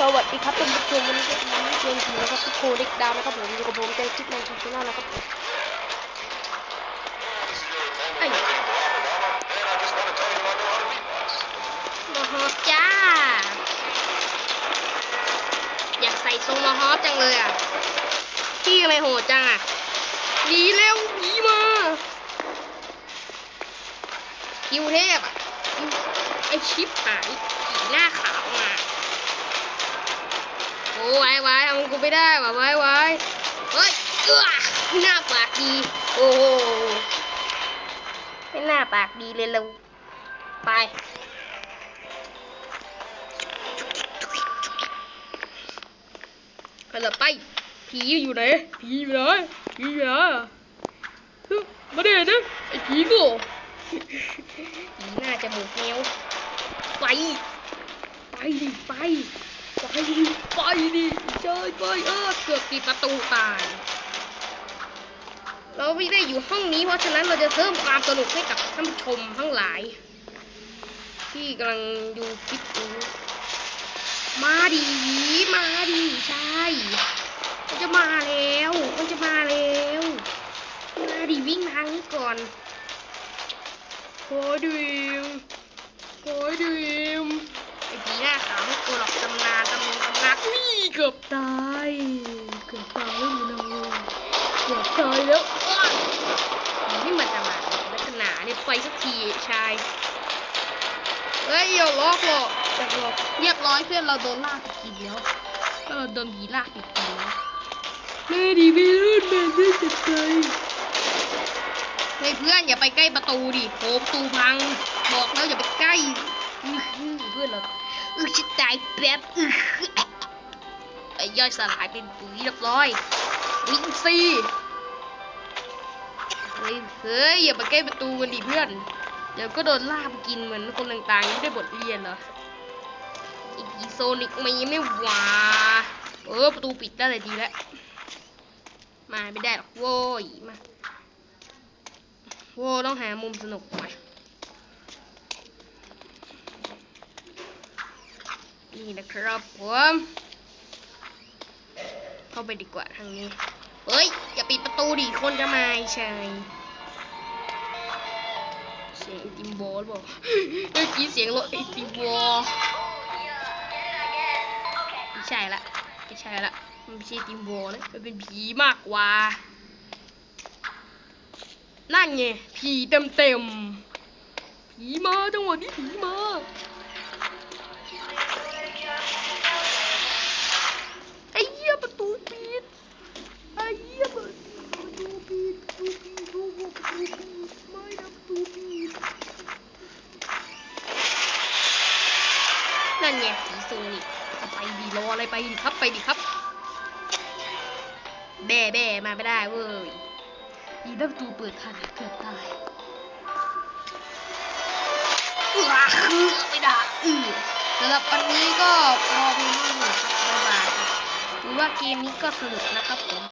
สวัสดีครับท่านผู้ชมวันนี้ก็วันนี้เกมผีนะครับทุกโคเด็กดาวนะครับผมอยู่กับผมเจคิดในช่องชาแนลนะครับไอ้มาฮอปจ้า อยากใส่ทรงมาฮอปจังเลยอะพี่ทำไมโหดจังอะหนีเร็วหนีมาคิวเทพอะไอชิปหายผีหน้าขาวมา ไว้ไว้ทำกูไม่ได้ว่ะไว้ไว้เฮ้ยเอื้อหน้าปากดี โอ้โหไม่หน้าปากดีเลยเราไปไปเลยไปผีอยู่ไหนผีอยู่ไหนผีอยู่ไหนฮึมาเด็นะไอ้ผีโง่ผีหน้าจมูกเงี้ยวไป ไปดิไป ไปดิไปดิเจอไปเออเกือบปิดประตูตาย เราไม่ได้อยู่ห้องนี้เพราะฉะนั้นเราจะเพิ่มความสนุกให้กับท่านผู้ชมทั้งหลาย ที่กำลังดูคลิปนี้มาดีมาดีใช่มันจะมาแล้วมันจะมาแล้วมาดีวิ่งทางนี้ก่อนโคดิายเกือบตายแล้วนะเกือบตายแล้วอ้าวนี่มันจะมาลักษณะเนี่ยไปสักทีชายเฮ้ยอย่าล็อกหรอกอย่าล็อกเรียบร้อยเพื่อนเราโดนลากไปกินแล้วเออโดนผีลากไปกินแล้วแม่ดีไม่รอดแม่ไม่เจ็บใจเฮ้ยเพื่อนอย่าไปใกล้ประตูดิโหประตูพัง บอกแล้วอย่าไปใกล้อื้อหือเพื่อนเราอือจะตายแป๊บอือ ไอย่อยสลายเป็นปุ๋ยเรียบร้อย วิ่งสิเฮ้ยเฮ้ยอย่ามาใกล้ประตูกันดิเพื่อน เดี๋ยวก็โดนล่าไปกินเหมือนคนต่างๆไม่ได้บทเรียนเหรอ อีกอีโซนิกมีไม่หวาเออประตูปิดได้เลยดีแล้ว มาไม่ได้หรอกโว้ยมาโว้ต้องหามุมสนุกหน่อยนี่นะครับผม เข้าไปดีกว่าทางนี้ เฮ้ย อย่าปิดประตูดิคนจะมาใช่เสียงไอติมบอลบอกเมื่อกี้เสียงรถไอติมบอลไม่ใช่ละไม่ใช่ละมันไม่ใช่ติมบอลนะมันเป็นผีมากกว่า นั่นไงผีเต็มเต็มๆผีมาจังหวะนี้ผีมา โซนิกไปดีรออะไรไปดิครับไปดิครับ แบ่แบ่มาไม่ได้เว้ยดีนะประตูเปิดค่ะเกือบตายอื้อคือไม่ได้อือสำหรับวันนี้ก็พอเพียงเท่านี้ครับบ๊ายบายครับถือว่าเกมนี้ก็สนุกนะครับผม